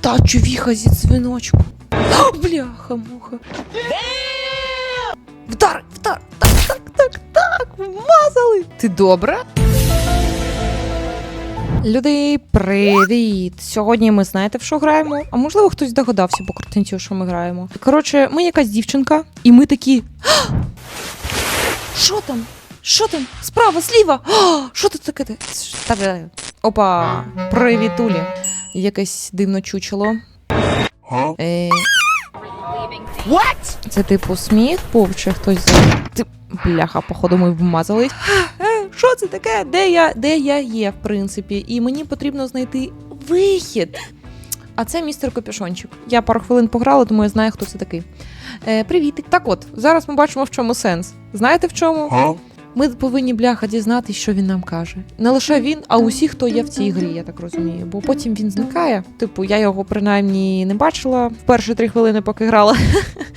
Та чувіха зі дзвіночку. Бляха, муха. Вдар, вдар, так, так, так, так, вмазали. Ти добре? Люди, привіт! Сьогодні ми знаєте, в що граємо? А можливо, хтось догадався по картинці, що ми граємо. Коротше, ми якась дівчинка, і ми такі. Що там? Що там? Справа, зліва! А, Що тут таке? Опа! Привітулі. Якесь дивно чучело. Е... What? Це типу сміх був, чи хтось за. Ти... Бляха, походу, ми вмазались. Е, Що це таке? Де я? Де я є, в принципі? І мені потрібно знайти вихід. А це містер Копюшончик. Я пару хвилин пограла, тому я знаю, хто це такий. Е, привіт. Так от, зараз ми бачимо, в чому сенс. Знаєте в чому? Ми повинні бляха дізнатися, що він нам каже. Не лише він, а усі, хто є в цій грі, я так розумію. Бо потім він зникає. Типу, я його принаймні не бачила в перші три хвилини, поки грала.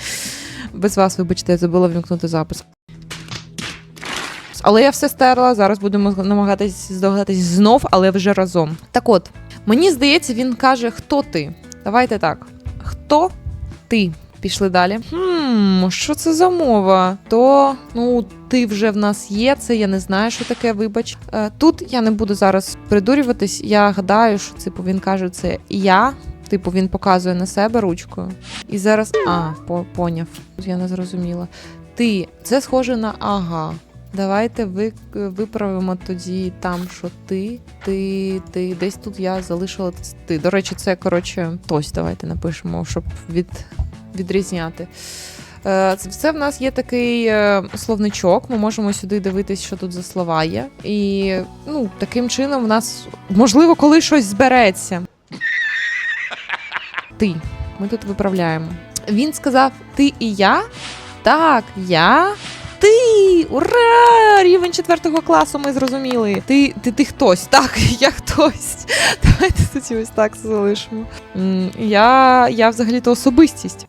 Без вас, вибачте, я забула вімкнути запис. Але я все стерла. Зараз будемо намагатись здогадатись знов, але вже разом. Так от, мені здається, він каже, хто ти. Давайте так. Хто ти? Пішли далі. Хм, що це за мова? То, ну, ти вже в нас є, це я не знаю, що таке, вибач. Е, тут я не буду зараз придурюватись. Я гадаю, що типу він каже це я. Типу, він показує на себе ручкою. І зараз. А, по- поняв. Я не зрозуміла. Ти, це схоже на ага. Давайте ви, виправимо тоді там, що ти, ти, ти. Десь тут я залишила ти. До речі, це коротше тось. Давайте напишемо, щоб від, відрізняти. Е, Це все в нас є такий е, словничок. Ми можемо сюди дивитись, що тут за слова є. І ну, таким чином в нас можливо, коли щось збереться. Ти. Ми тут виправляємо. Він сказав: ти і я? Так, я. Ти! Ура! Рівень четвертого класу ми зрозуміли. Ти, ти, ти хтось, так, я хтось. Давайте тоді ось так залишимо. Я, я взагалі-то особистість.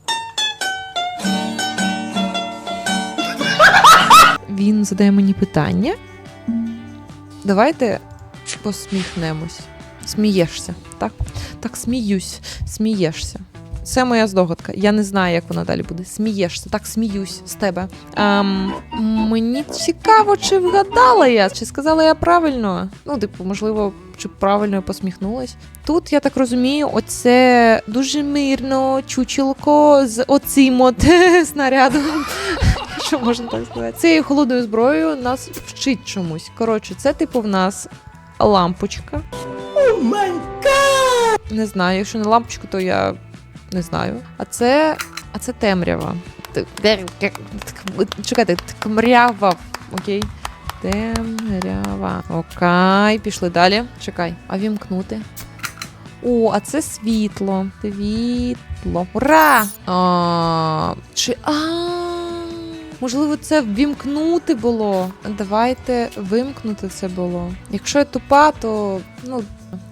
Він задає мені питання. Давайте посміхнемось. Смієшся, так? Так, сміюсь, смієшся. Це моя здогадка. Я не знаю, як вона далі буде. Смієшся, так сміюсь з тебе. Ем, мені цікаво, чи вгадала я, чи сказала я правильно. Ну, типу, можливо, чи правильно я посміхнулась. Тут, я так розумію, оце дуже мирно чучелко з оцим от снарядом. Що можна так сказати? Цією холодною зброєю нас вчить чомусь. Коротше, це типу в нас лампочка. Не знаю, якщо не лампочка, то я не знаю. А це. А це темрява. Чекайте, темрява. Окей. Темрява. Окей, пішли далі. Чекай, а вімкнути. О, а це світло. Світло. Ура! А, чи. А, можливо, це ввімкнути було. Давайте вимкнути це було. Якщо я тупа, то. Ну,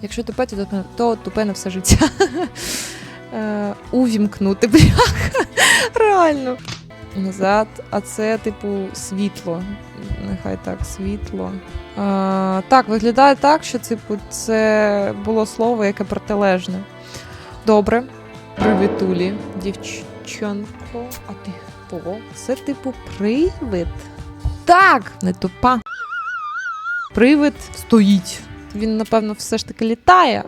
якщо я тупа, то, тупе- то тупе на все життя. Е, увімкнути, бляха. Реально. Назад. А це, типу, світло. Нехай так, світло. А, так, виглядає так, що типу, це було слово, яке протилежне. Добре. Привітулі, дівчонко. А ти хто? Це, типу, привид. Так, не тупа. Привид стоїть. Він, напевно, все ж таки літає.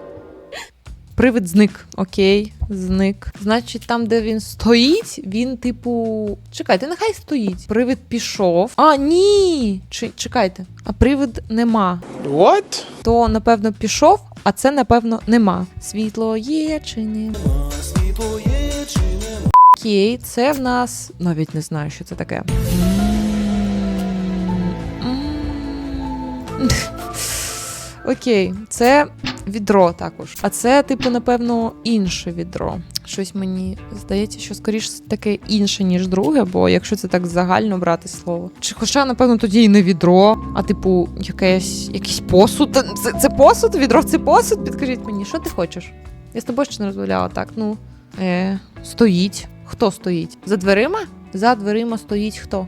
Привид зник. Окей, зник. Значить, там, де він стоїть, він, типу. Чекайте, нехай стоїть. Привид пішов. А, ні! Чи, чекайте, а привид нема. What? То, напевно, пішов, а це, напевно, нема. Світло є чи нема? Окей, це в нас. Навіть не знаю, що це таке. Окей, це відро також. А це, типу, напевно, інше відро. Щось мені здається, що скоріш таке інше, ніж друге, бо якщо це так загально брати слово. Чи хоча, напевно, тоді і не відро, а типу, якесь, якийсь посуд. Це, це посуд? Відро це посуд? Підкажіть мені, що ти хочеш? Я з тобою ще не розмовляла так. Ну, е, стоїть. Хто стоїть? За дверима? За дверима стоїть хто?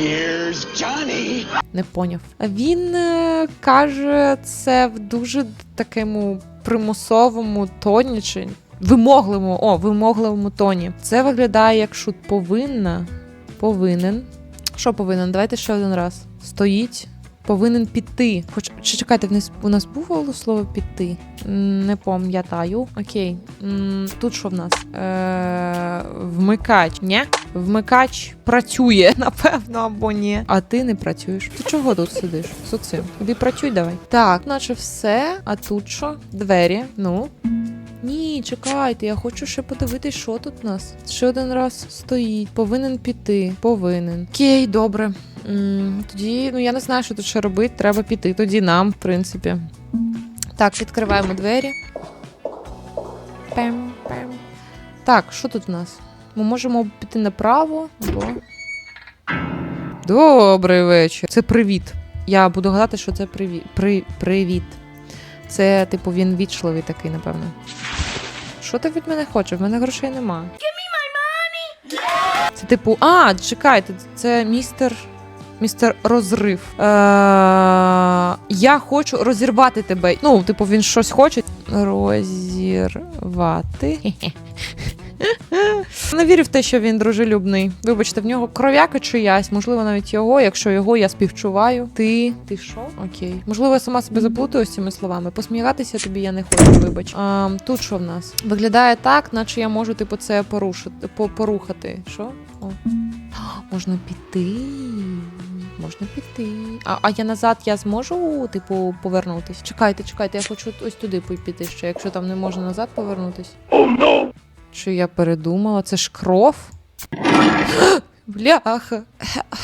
Here's Johnny. Не поняв. Він е, каже це в дуже такому примусовому тоні чи вимогливому, о, вимогливому тоні. Це виглядає як шут повинна. Повинен. Що повинен? Давайте ще один раз. Стоїть. Повинен піти. Хоч чи чекайте, в у нас було слово піти? Не пам'ятаю. Окей. Тут що в нас? Е, вмикач. Ні? Вмикач працює, напевно, або ні. А ти не працюєш. Ти чого тут сидиш? Социм. Іди працюй давай. Так, наче все. А тут що? Двері. Ну. Ні, чекайте, я хочу ще подивитись, що тут у нас. Ще один раз стоїть. Повинен піти. Повинен. Окей, добре. М, тоді, ну я не знаю, що тут ще робити. Треба піти. Тоді нам, в принципі. Так, відкриваємо двері. Пем, пем. Так, що тут у нас? Ми можемо піти направо, або. Добрий вечір. Це привіт. Я буду гадати, що це привіт. При... Привіт. Це, типу, він вічливий такий, напевно. Що ти від мене хочеш? В мене грошей нема. Це типу, а, чекайте, це містер. Містер розрив. Е, я хочу розірвати тебе. Ну, типу, він щось хоче. Розірвати. Не вірю в те, що він дружелюбний. Вибачте, в нього кров'яка чиясь, можливо, навіть його. Якщо його, я співчуваю. Ти. Ти що? Окей. Можливо, я сама себе заплутаю з цими словами. Посміятися тобі я не хочу, вибач. А, тут що в нас? Виглядає так, наче я можу, типу, це порушити, порухати. Що? О. Можна піти. Можна піти. А, а я назад я зможу, типу, повернутись? Чекайте, чекайте, я хочу ось туди піти ще, якщо там не можна назад повернутись. Чи я передумала? Це ж кров? Бляха.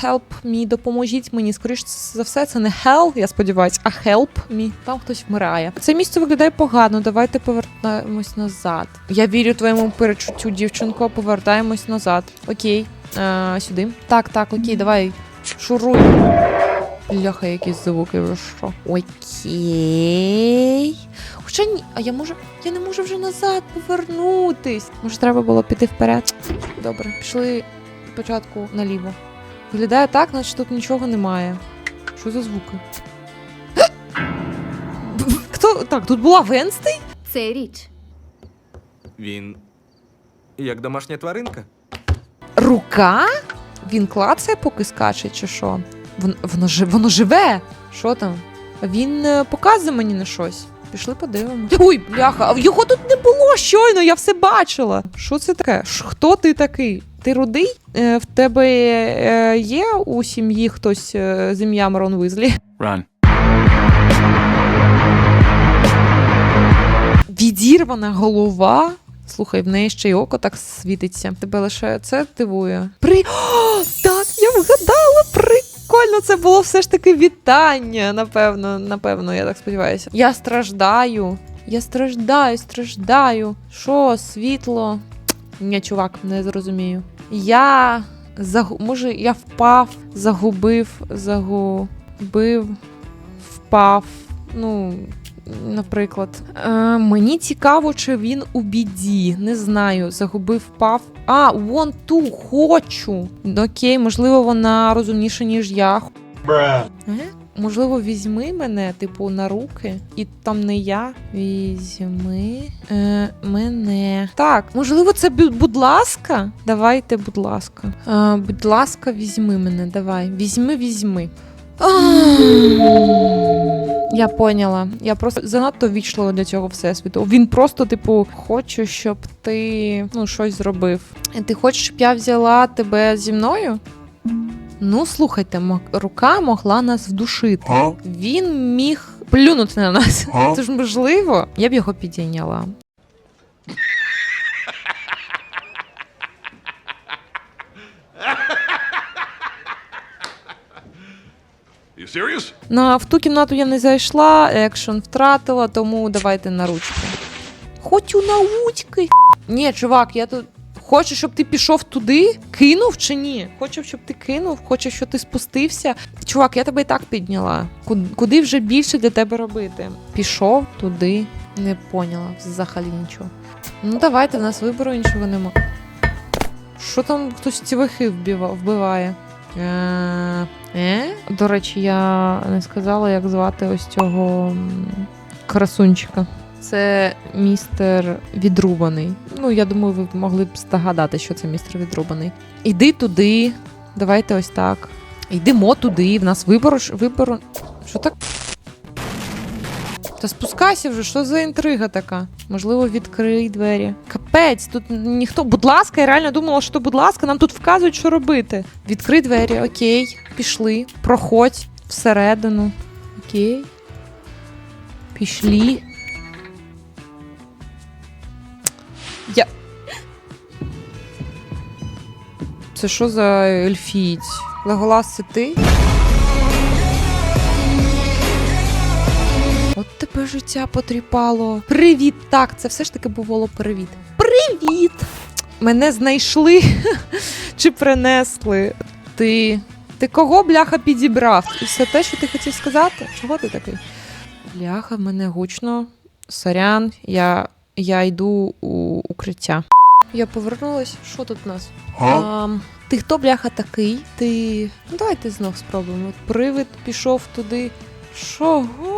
Help me, допоможіть мені. Скоріше за все, це не hell, я сподіваюся, а help me. Там хтось вмирає. Це місце виглядає погано. Давайте повертаємось назад. Я вірю твоєму перечуттю, дівчинко. Повертаємось назад. Окей. Е, сюди. Так, так, окей, давай. Шуруй. Бляха, якісь звуки, ви що? Окей. Хоча ні, а я можу. Я не можу вже назад повернутись. Може, треба було піти вперед. Добре, пішли спочатку наліво. Виглядає так, наче тут нічого немає. Що за звуки? Хто? Так, тут була Венстей? Це річ. Він як домашня тваринка. Рука? Він клацає, поки скаче, чи що? Воно, воно, воно живе. Що там? Він е, показує мені на щось. Пішли подивимось. Ой, бляха, його тут не було щойно, я все бачила. Що це таке? Хто ти такий? Ти рудий? Е, в тебе е, є у сім'ї хтось е, з ім'ям Рон Визлі? Run. Відірвана голова. Слухай, в неї ще й око так світиться. Тебе лише це дивує. При. О, так, я вгадала! Прикольно, це було все ж таки вітання. Напевно, напевно, я так сподіваюся. Я страждаю. Я страждаю, страждаю. Що, світло? Ні, чувак, не зрозумію. Я загу... може, я впав, загубив, загубив, впав. Ну, наприклад. Е, мені цікаво, чи він у біді. Не знаю. Загубив впав. А, want to, хочу. Окей, можливо, вона розумніша, ніж я. Е? Можливо, візьми мене, типу, на руки, і там не я. Візьми е, мене. Так, можливо, це будь ласка. Давайте, будь ласка. Е, будь ласка, візьми мене. Давай. Візьми, візьми. Я поняла. Я просто занадто вічлива для цього всесвіту. Він просто, типу, хоче, щоб ти ну, щось зробив. Ти хочеш, щоб я взяла тебе зі мною? Ну, слухайте, рука могла нас вдушити. Він міг плюнути на нас. Це ж можливо. Я б його підійняла. На в ту кімнату я не зайшла, екшен втратила, тому давайте на ручки. Хочу на ручки. Ні, чувак, я тут. Хочу, щоб ти пішов туди, кинув чи ні? Хочу, щоб ти кинув, хочу, щоб ти спустився. Чувак, я тебе і так підняла. Куди, вже більше для тебе робити? Пішов туди, не поняла взагалі нічого. Ну давайте, в нас вибору іншого нема. Що там хтось ці вбиває? Е, е? До речі, я не сказала, як звати ось цього красунчика. Це містер відрубаний. Ну, я думаю, ви могли б здогадати, що це містер відрубаний. Іди туди. Давайте ось так. Йдемо туди. В нас вибор. вибор... Що так? Та спускайся вже, що за інтрига така? Можливо, відкрий двері. Капець, тут ніхто. Будь ласка, я реально думала, що будь ласка, нам тут вказують, що робити. Відкрий двері, окей, пішли. Проходь всередину. Окей. Пішли. Я. Це що за ельфієць? Леголас, це ти? Тебе життя потріпало. Привіт! Так, це все ж таки бувало привіт. Привіт! Мене знайшли чи принесли. Ти. Ти кого бляха підібрав? І все те, що ти хотів сказати? Чого ти такий? Бляха, в мене гучно. Сорян, я, я йду у укриття. Я повернулась. Що тут у нас? А, ти хто бляха такий? Ти. Ну давайте знов спробуємо. Привид пішов туди. Чого?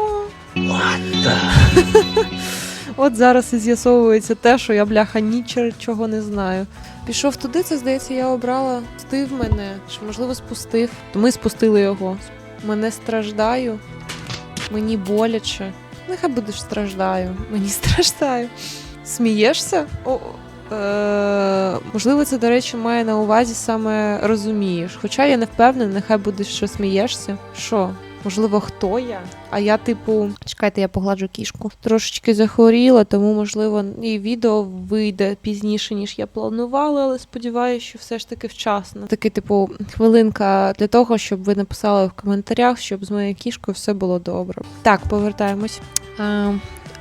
От зараз і з'ясовується те, що я бляха нічого не знаю. Пішов туди, це здається, я обрала. Спустив мене, чи можливо спустив. То ми спустили його. Мене страждаю. Мені боляче. Нехай будеш страждаю. Мені страждаю. Смієшся? О, е, можливо, це, до речі, має на увазі саме розумієш. Хоча я не впевнена, нехай будеш, що смієшся. Що? Можливо, хто я? А я, типу, чекайте, я погладжу кішку. Трошечки захворіла, тому, можливо, і відео вийде пізніше, ніж я планувала, але сподіваюся, що все ж таки вчасно. Такий, типу, хвилинка для того, щоб ви написали в коментарях, щоб з моєю кішкою все було добре. Так, повертаємось. А,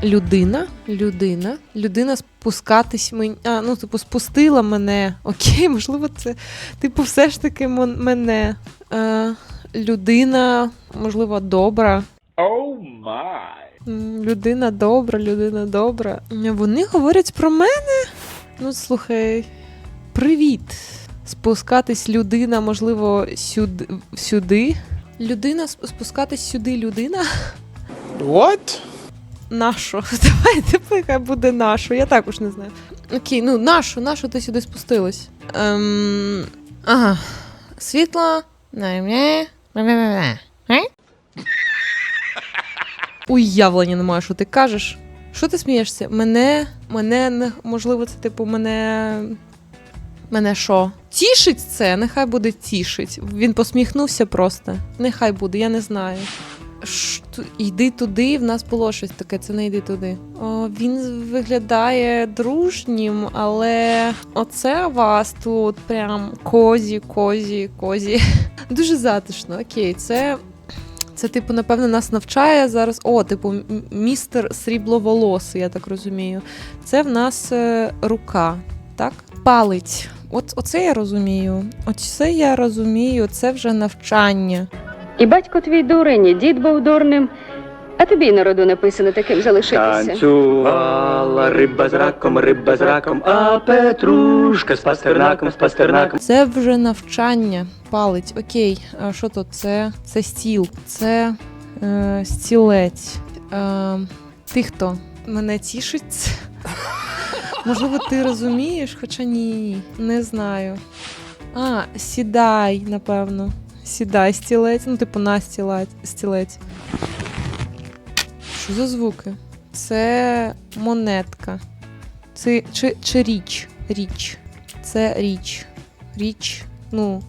людина, людина, людина спускатись мені. А, ну, типу, спустила мене. Окей, можливо, це, типу, все ж таки мене. Е, людина, можливо, добра. Oh my. Людина добра, людина добра. Вони говорять про мене. Ну, слухай, привіт. Спускатись людина, можливо, сюди. сюди. Людина спускатись сюди людина. What? Нашу. Давайте хай буде нашу. Я також не знаю. Окей, ну нашу, нашу ти сюди спустилась. Ем, ага. Світло. Не-не. Уявлення немає, що ти кажеш. Що ти смієшся? Мене. Мене можливо, це типу мене. Мене що? Тішить це? Нехай буде тішить. Він посміхнувся просто. Нехай буде, я не знаю. Ш- Йди туди, в нас було щось таке, це не йди туди. О, він виглядає дружнім, але оце вас тут прям козі, козі, козі. Дуже затишно. Окей, це. Це, типу, напевно, нас навчає зараз. О, типу, містер срібловолосий, я так розумію. Це в нас е, рука, так? Палець. От оце я розумію. Оце я розумію, це вже навчання. І батько твій дурень, і дід був дурним, а тобі й народу написано таким залишитися. Танцювала риба з раком, риба з раком, а Петрушка з пастернаком, з пастернаком. Це вже навчання. Палець. Окей. А що тут? Це, це стіл. Це е, стілець. Е, ти хто? Мене тішить. Можливо, ти розумієш, хоча ні, не знаю. А, сідай, напевно. Сідай, стілець. Ну, типу, на стілець. стілець. Що за звуки? Це монетка. Це чи, чи річ? Річ. Це річ. Річ. Ну.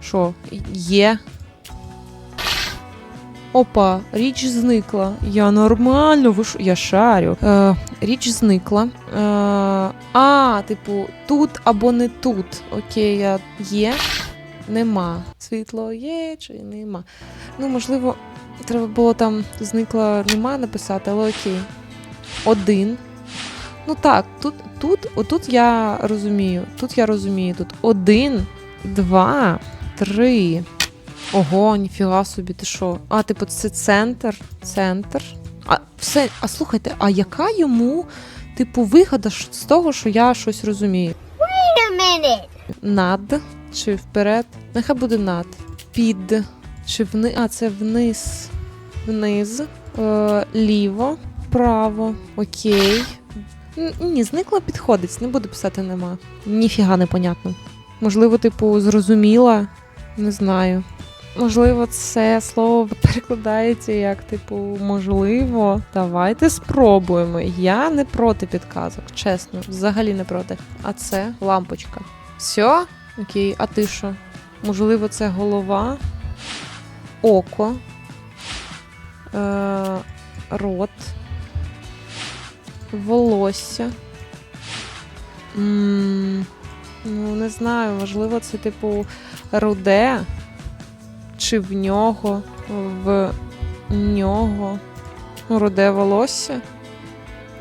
Що? Є. Опа, річ зникла. Я нормально, ви що? Я шарю. Е, річ зникла. Е, а, типу, тут або не тут. Окей, я є. Нема. Світло є чи нема. Ну, можливо, треба було там зникла нема написати, але окей. Один. Ну так, тут, тут, отут я розумію. Тут я розумію. Тут один, два, три. Ого, ніфіга собі, ти що? А, типу, це центр. Центр. А все, а слухайте, а яка йому, типу, вигода з того, що я щось розумію? Над чи вперед? Нехай буде над. Під. Чи вниз. А, це вниз. Вниз. Е, ліво. вправо. Окей. Ні, зникла підходить, не буду писати нема. Ніфіга не понятно. Можливо, типу, зрозуміла, не знаю. Можливо, це слово перекладається як, типу, можливо. Давайте спробуємо. Я не проти підказок, чесно, взагалі не проти. А це лампочка. Все? Окей, а ти що? Можливо, це голова, око, е- рот, волосся. м ну, не знаю, можливо, це типу руде, чи в нього, в нього. Ну, руде волосся.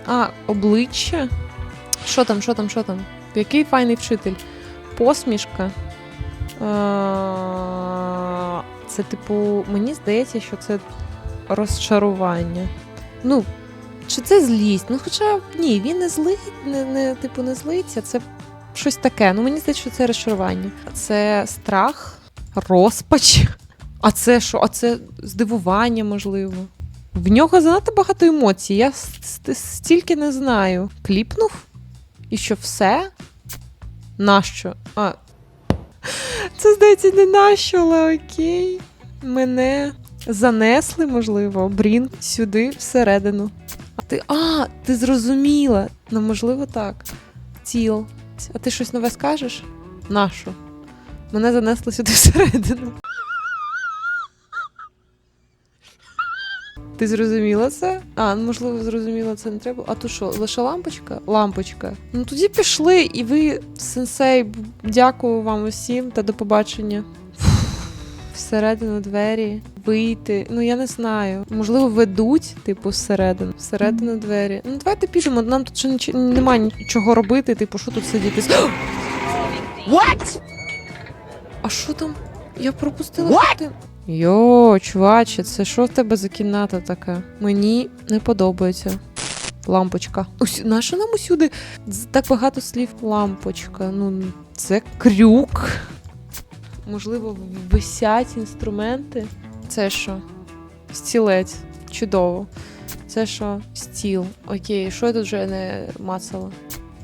А, обличчя. Що там, що там, що там? Який файний вчитель? Посмішка. Е, Це, типу, мені здається, що це розчарування. Ну, чи це злість? Ну, хоча ні, він не злий, не, не, типу, не злиться, це щось таке. Ну, мені здається, що це розчарування. Це страх, розпач. А це що? А це здивування, можливо. В нього занадто багато емоцій. Я стільки не знаю. Кліпнув? І що все? Нащо? А. Це здається не нащо, але окей. Мене занесли, можливо, брін сюди всередину. А ти. А, ти зрозуміла. Ну, можливо, так. Тіл. А ти щось нове скажеш? Нащо? Мене занесли сюди всередину. Ти зрозуміла це? А, ну можливо, зрозуміла це не треба. А то що, лише лампочка? Лампочка. Ну тоді пішли, і ви, сенсей, дякую вам усім та до побачення. Всередину двері, вийти. Ну я не знаю. Можливо, ведуть, типу, всередину. Всередину двері. Ну, давайте підемо. Нам тут ще ніч... немає нічого робити, типу, що тут сидіти. What? А що там? Я пропустила картину. Йо, чуваче, це що в тебе за кімната така? Мені не подобається. Лампочка. Ось нащо нам усюди так багато слів лампочка? Ну, це крюк. Можливо, висять інструменти. Це що? Стілець. Чудово. Це що? Стіл. Окей, що я тут вже не мацала?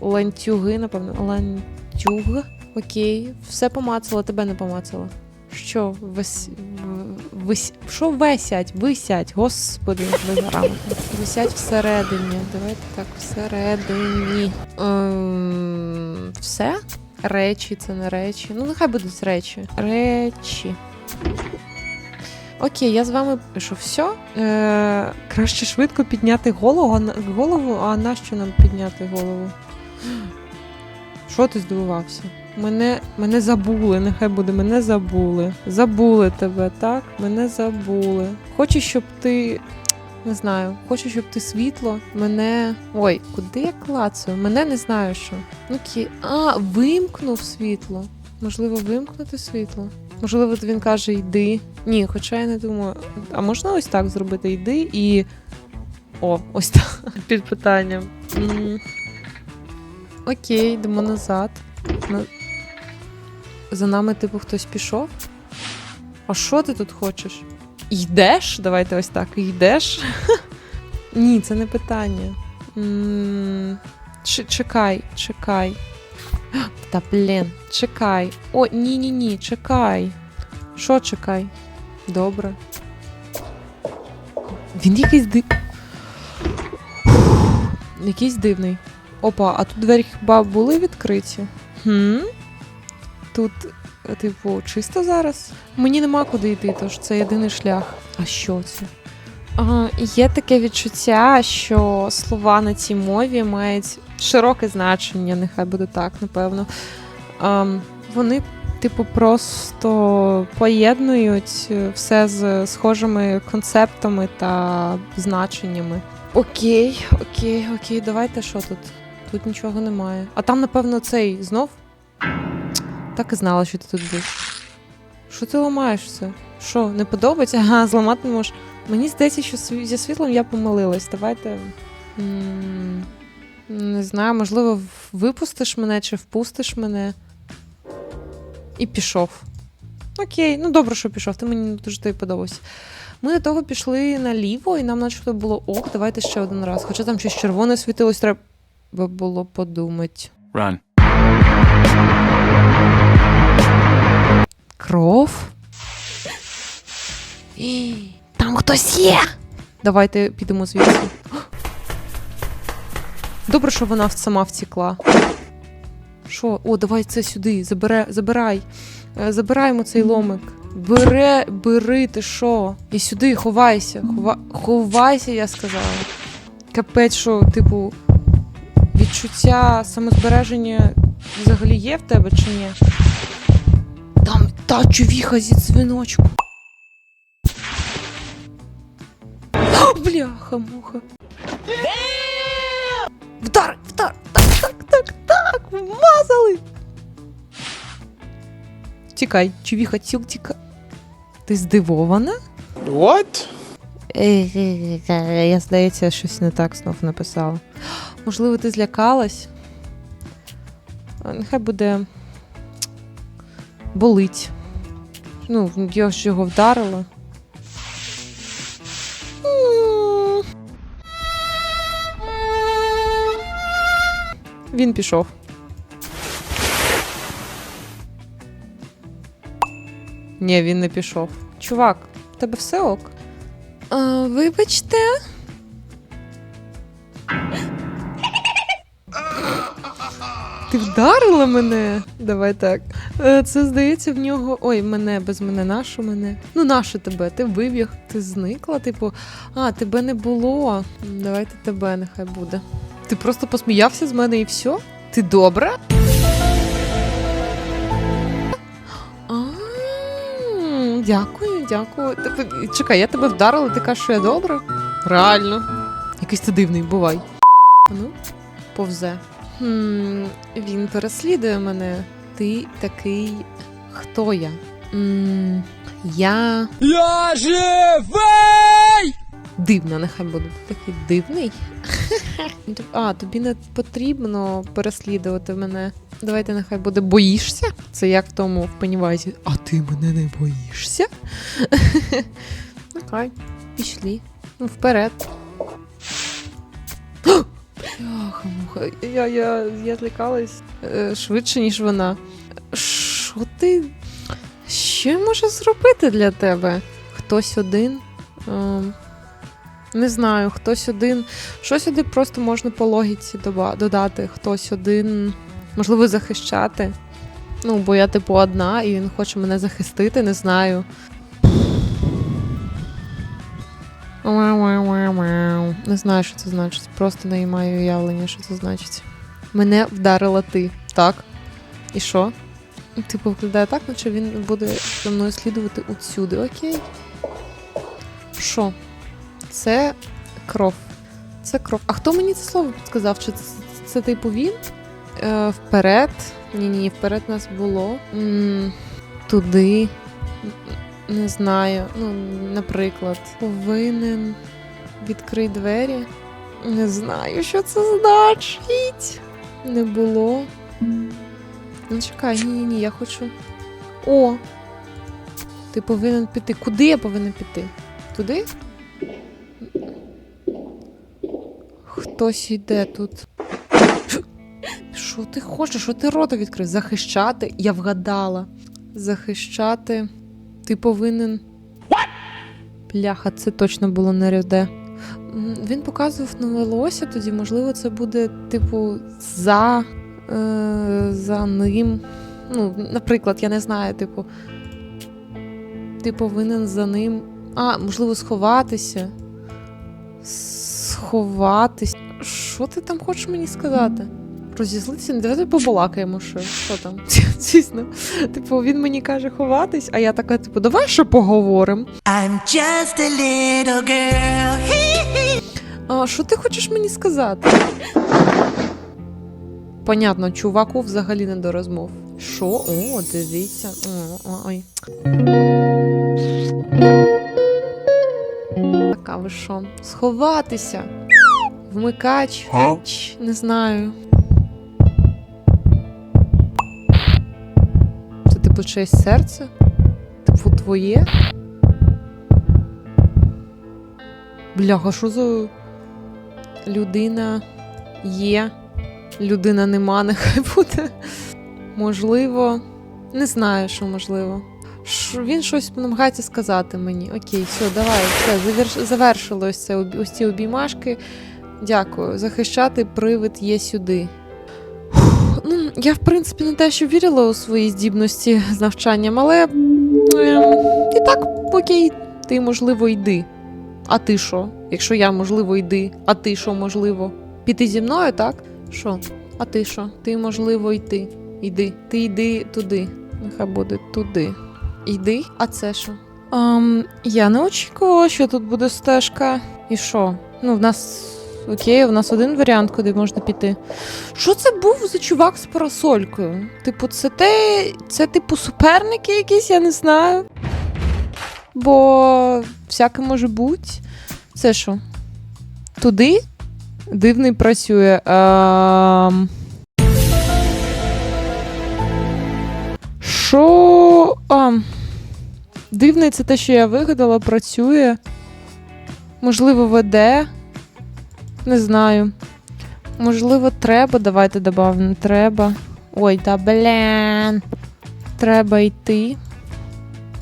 Ланцюги, напевно. Ланцюг. Окей. Все помацала, тебе не помацала. Що вис... Що висять? Висять, господи, ви грамотно. Висять всередині. Давайте так, всередині. Ем... Все? Речі, це не речі. Ну, нехай будуть речі. Речі. Окей, я з вами пишу все. Е, краще швидко підняти голову, голову, а нащо нам підняти голову? Що ти здивувався? Мене, мене забули, нехай буде, мене забули. Забули тебе, так? Мене забули. Хочу, щоб ти. Не знаю, хочу, щоб ти світло. Мене. Ой, куди я клацаю? Мене не знаю що. Ну кі. А, вимкнув світло. Можливо, вимкнути світло. Можливо, він каже, йди. Ні, хоча я не думаю. А можна ось так зробити? Йди і. О, ось так. Під питанням. Окей, йдемо назад. За нами, типу, хтось пішов? А що ти тут хочеш? Йдеш? Давайте ось так. Йдеш? Ні, це не питання. Чекай, чекай. Та блін, чекай. О, ні, ні, ні, чекай. Що чекай? Добре. Він якийсь див. Якийсь дивний. Опа, а тут двері хіба були відкриті? Хм? Тут, е, типу, чисто зараз? Мені нема куди йти, тож це єдиний шлях. А що це? А, є таке відчуття, що слова на цій мові мають широке значення, нехай буде так, напевно. Ам, вони, типу, просто поєднують е, все з схожими концептами та значеннями. Окей, окей, окей, давайте що тут? Тут нічого немає. А там, напевно, цей знов. Так і знала, що ти тут був. Що ти ламаєш все? Що, не подобається? Ага, зламати не можеш. Мені здається, що зі світлом я помилилась. Давайте. Не знаю, можливо, випустиш мене чи впустиш мене. І пішов. Окей, ну добре, що пішов. Ти мені дуже тобі подобався. Ми до того пішли наліво, і нам начебто було ок, давайте ще один раз. Хоча там щось червоне світилось, треба було подумати. Run. Кров? І, Там хтось є. Давайте підемо звідси. Добре, що вона сама втекла. Що? О, давай це сюди. Забере, забирай. Е, Забираємо цей ломик. Бере, бери, ти що? І сюди, ховайся. Хова... Ховайся, я сказала. Капець, що, типу, відчуття самозбереження взагалі є в тебе чи ні? Та чувіха зі дзвіночку. Бляха, муха. Вдар, вдар, так, так, так, так, вмазали. Тікай, чувіха, тіл, тікай. Ти здивована? What? Я, здається, щось не так знов написала. Можливо, ти злякалась? Нехай буде. болить. Ну, я ж його вдарила. Він пішов. Ні, він не пішов. Чувак, в тебе все ок? А, вибачте. Ти вдарила мене? Давай так. Е, Це здається в нього. Ой, мене без мене, нашу мене. Ну, нашу тебе. Ти вибіг, ти зникла, типу, а, тебе не було. Давайте тебе нехай буде. Ти просто посміявся з мене і все? Ти добра? Дякую, дякую. Чекай, я тебе вдарила, ти кажеш, що я добра? Реально. Якийсь ти дивний, бувай. Ну, повзе. Хм, він переслідує мене. Ти такий. Хто я? М, я. Я живий! Дивна, нехай буде такий дивний. А, тобі не потрібно переслідувати мене. Давайте нехай буде боїшся. Це як в тому в Пеннівайзі. А ти мене не боїшся? Нехай, пішли. Ну, вперед. Бляха-муха, я, я, я злякалась е, швидше, ніж вона. Що ти. Що я можу зробити для тебе? Хтось один? Ем, не знаю, хтось один. Щось сюди просто можна по логіці додати. Хтось один, можливо, захищати. Ну, бо я, типу, одна, і він хоче мене захистити, не знаю. Не знаю, що це значить. Просто не маю уявлення, що це значить. Мене вдарила ти. Так. І що? Типу, виглядає так, наче він буде за мною слідувати утсюди. Окей. Що? Це кров. Це кров. А хто мені це слово підказав? Чи це, це, це типу він? Е, вперед. Ні, ні, вперед нас було. м туди. Не знаю. Ну, наприклад, повинен відкрий двері. Не знаю, що це значить. Не було. Ну, чекай, ні, ні, ні, я хочу. О! Ти повинен піти. Куди я повинен піти? Туди? Хтось йде тут. Що ти хочеш? Що ти рота відкрив? Захищати? Я вгадала. Захищати. Ти повинен. Пляха, це точно було не ряде. Він показував на волосся тоді, можливо, це буде, типу, за, е, за ним. Ну, наприклад, я не знаю, типу. Ти повинен за ним. А, можливо, сховатися. Сховатись. Що ти там хочеш мені сказати? Розізлитися? Ну, Давайте побалакаємо, що, що там. Дійсно. Типу, він мені каже ховатись, а я така, типу, давай ще поговоримо. I'm just a little girl. А що ти хочеш мені сказати? Понятно, чуваку взагалі не до розмов. Що? О, дивіться. О, о, ой. Така ви що? Сховатися. Вмикач. Ч, Не знаю. Типу честь серце? Типу твоє? Бляха, що за людина є, людина нема, нехай буде. Можливо, не знаю, що можливо. Ш- Він щось намагається сказати мені. Окей, все, давай, все, заверш... завершилось це, об- ось ці обіймашки. Дякую. Захищати привид є сюди. Ну, я, в принципі, не те, що вірила у свої здібності з навчанням, але ем, і так, окей, ти, можливо, йди. А ти що? Якщо я, можливо, йди, а ти що, можливо? Піти зі мною, так? Що? А ти що? Ти, можливо, йти. Йди. Ти йди туди. Нехай буде туди. Йди, а це що? Um, я не очікувала, що тут буде стежка. І що? Ну, в нас. Окей, у нас один варіант, куди можна піти. Що це був за чувак з парасолькою? Типу, це те. Це, типу, суперники якісь, я не знаю. Бо всяке може бути. Це що? Туди? Дивний працює. Ем... Що. А, дивний це те, що я вигадала, працює. Можливо, веде. Не знаю. Можливо, треба. Давайте добавимо. Треба. Ой, та блін. Треба йти.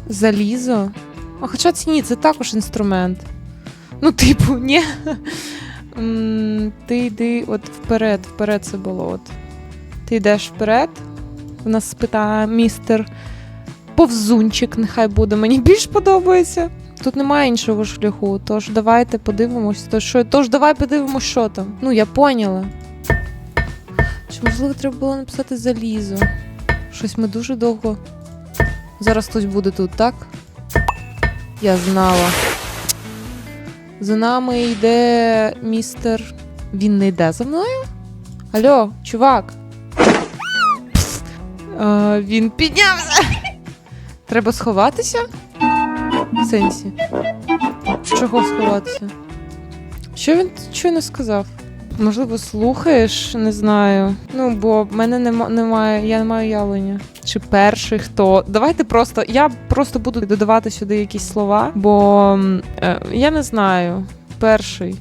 Залізо. А хоча це ні, це також інструмент. Ну, типу, ні. Ти йди от вперед, вперед це було. От. Ти йдеш вперед. В нас спитає містер Повзунчик, нехай буде. Мені більш подобається. Тут немає іншого шляху, тож давайте подивимось. Тож, що, тож давай подивимось, що там. Ну, я поняла. Чи можливо треба було написати залізо? Щось ми дуже довго. Зараз хтось буде тут, так? Я знала. За нами йде містер. Він не йде за мною? Алло, чувак. Е, він піднявся. Треба сховатися? В сенсі. Чого сховатися? Що він щойно сказав? Можливо, слухаєш, не знаю. Ну, бо в мене нема, немає, я не маю явлення. Чи перший хто? Давайте просто. Я просто буду додавати сюди якісь слова, бо е, я не знаю. Перший.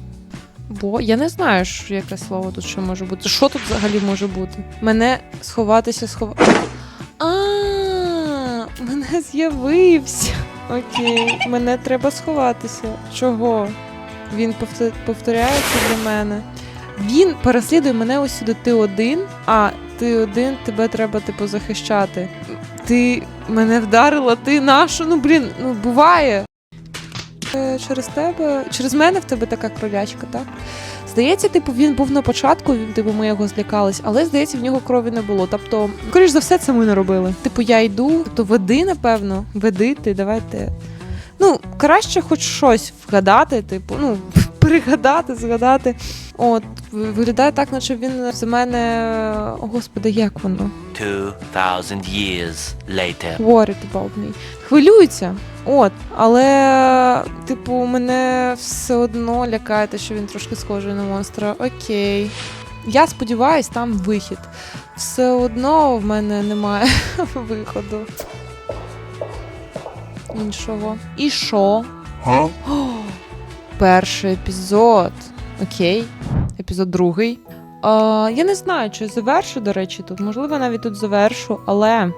Бо я не знаю, що, яке слово тут ще може бути. Що тут взагалі може бути? Мене сховатися сховати. А, мене з'явився. Окей, мене треба сховатися. Чого? Він повтор- повторяється для мене. Він переслідує мене ось сюди. Ти один, а ти один, тебе треба типу захищати. Ти мене вдарила, ти нашу. Ну блін, ну буває. Е, Через тебе, через мене в тебе така кролячка, так? Здається, типу, він був на початку, він, типу, ми його злякались, але здається, в нього крові не було. Тобто, скоріш за все, це ми не робили. Типу, я йду, тобто веди, напевно, веди ти, давайте. Ну, краще хоч щось вгадати, типу, ну, пригадати, згадати. От, виглядає так, наче він за мене. О, господи, як воно? 2,000 years later. Worried about me. Хвилюється. От, але, типу, мене все одно лякає те, що він трошки схожий на монстра. Окей. Я сподіваюсь, там вихід. Все одно в мене немає виходу. Іншого. І що? О, перший епізод. Окей. Епізод другий. Е, я не знаю, чи завершу, до речі, тут. Можливо, навіть тут завершу, але